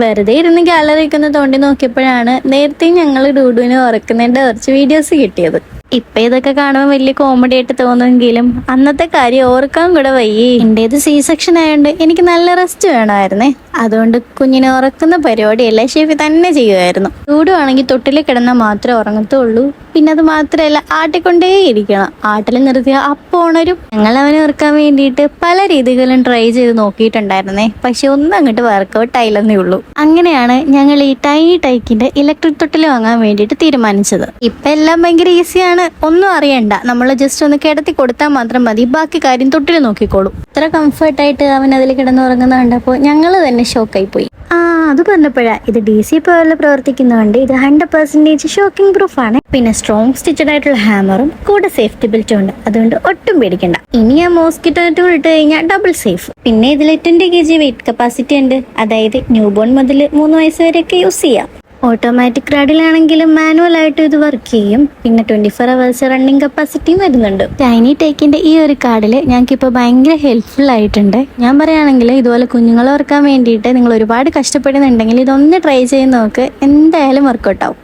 വെറുതെ ഇരുന്ന് ഗാലറി ഒക്കെ ഒന്ന് തോണ്ടി നോക്കിയപ്പോഴാണ് നേരത്തെ ഞങ്ങൾ ഡൂഡുവിനെ ഉറക്കുന്നതിന്റെ കുറച്ച് വീഡിയോസ് കിട്ടിയത്. ഇപ്പൊ ഇതൊക്കെ കാണുമ്പോൾ വലിയ കോമഡി ആയിട്ട് തോന്നുമെങ്കിലും അന്നത്തെ കാര്യം ഓർക്കാൻ കൂടെ വയ്യേ. എന്റേത് സി സെക്ഷൻ ആയതുകൊണ്ട് എനിക്ക് നല്ല റെസ്റ്റ് വേണമായിരുന്നേ. അതുകൊണ്ട് കുഞ്ഞിനെ ഉറക്കുന്ന പരിപാടിയല്ല ഷെഫി തന്നെ ചെയ്യുമായിരുന്നു ചൂടുവാണെങ്കിൽ തൊട്ടിൽ കിടന്നാൽ മാത്രമേ ഉറങ്ങത്തുള്ളൂ. പിന്നെ അത് മാത്രമല്ല ആട്ടിക്കൊണ്ടേ ഇരിക്കണം ആട്ടിൽ നിർത്തിയ അപ്പോണരും ഞങ്ങൾ അവനെ ഉറക്കാൻ വേണ്ടിയിട്ട് പല രീതികളും ട്രൈ ചെയ്ത് നോക്കിയിട്ടുണ്ടായിരുന്നേ. പക്ഷെ ഒന്നും അങ്ങോട്ട് വർക്കൗട്ട് ആയില്ലെന്നേ ഉള്ളൂ. അങ്ങനെയാണ് ഞങ്ങൾ ഈ ടൈ ടൈക്കിന്റെ ഇലക്ട്രിക് തൊട്ടിൽ വാങ്ങാൻ വേണ്ടിയിട്ട് തീരുമാനിച്ചത്. ഇപ്പൊ എല്ലാം ഭയങ്കര ഈസിയാണ്. ഒന്നും അറിയണ്ട. നമ്മൾ ജസ്റ്റ് ഒന്ന് കിടത്തി കൊടുത്താൽ മാത്രം മതി. ബാക്കി കാര്യം തൊട്ടിൽ നോക്കിക്കോളൂ. ഇത്ര കംഫർട്ടായിട്ട് അവൻ അതിൽ കിടന്നുറങ്ങുന്ന കണ്ടപ്പോൾ ഞങ്ങൾ തന്നെ ഷോക്കായി പോയി ആ അത് പറഞ്ഞപ്പോഴാ ഇത് ഡി സി പവറിൽ പ്രവർത്തിക്കുന്നതുകൊണ്ട് ഇത് ഹൺഡ്രഡ് പെർസെന്റേജ് ഷോക്കിംഗ് പ്രൂഫ് ആണ്. പിന്നെ സ്ട്രോങ് സ്റ്റിച്ചഡ് ആയിട്ടുള്ള ഹാമറും കൂടെ സേഫ്റ്റി ബെൽറ്റും ഉണ്ട്. അതുകൊണ്ട് ഒട്ടും പേടിക്കണ്ട. ഇനി ആ മോസ്കിറ്റോ നെറ്റ് ഇട്ട് കഴിഞ്ഞാൽ ഡബിൾ സേഫ് പിന്നെ ഇതിൽ twenty K G weight capacity ഉണ്ട്. അതായത് ന്യൂ ബോൺ മുതൽ മൂന്ന് വയസ്സ് വരെയൊക്കെ യൂസ് ചെയ്യാം. ഓട്ടോമാറ്റിക് റാഡിലാണെങ്കിലും മാനുവൽ ആയിട്ട് ഇത് വർക്ക് ചെയ്യും. പിന്നെ ട്വന്റി ഫോർ അവേഴ്സ് റണ്ണിങ് കപ്പാസിറ്റിയും വരുന്നുണ്ട്. ടൈനി ടേക്കിന്റെ ഈ ഒരു കാർഡിൽ ഞങ്ങൾക്ക് ഇപ്പൊ ഭയങ്കര ഹെൽപ്ഫുൾ ആയിട്ടുണ്ട്. ഞാൻ പറയുകയാണെങ്കിൽ ഇതുപോലെ കുഞ്ഞുങ്ങളെ ഓർക്കാൻ വേണ്ടിയിട്ട് നിങ്ങൾ ഒരുപാട് കഷ്ടപ്പെടുന്നുണ്ടെങ്കിൽ ഇതൊന്ന് ട്രൈ ചെയ്ത് നോക്ക്. എന്തായാലും വർക്കൗട്ട് ആവും.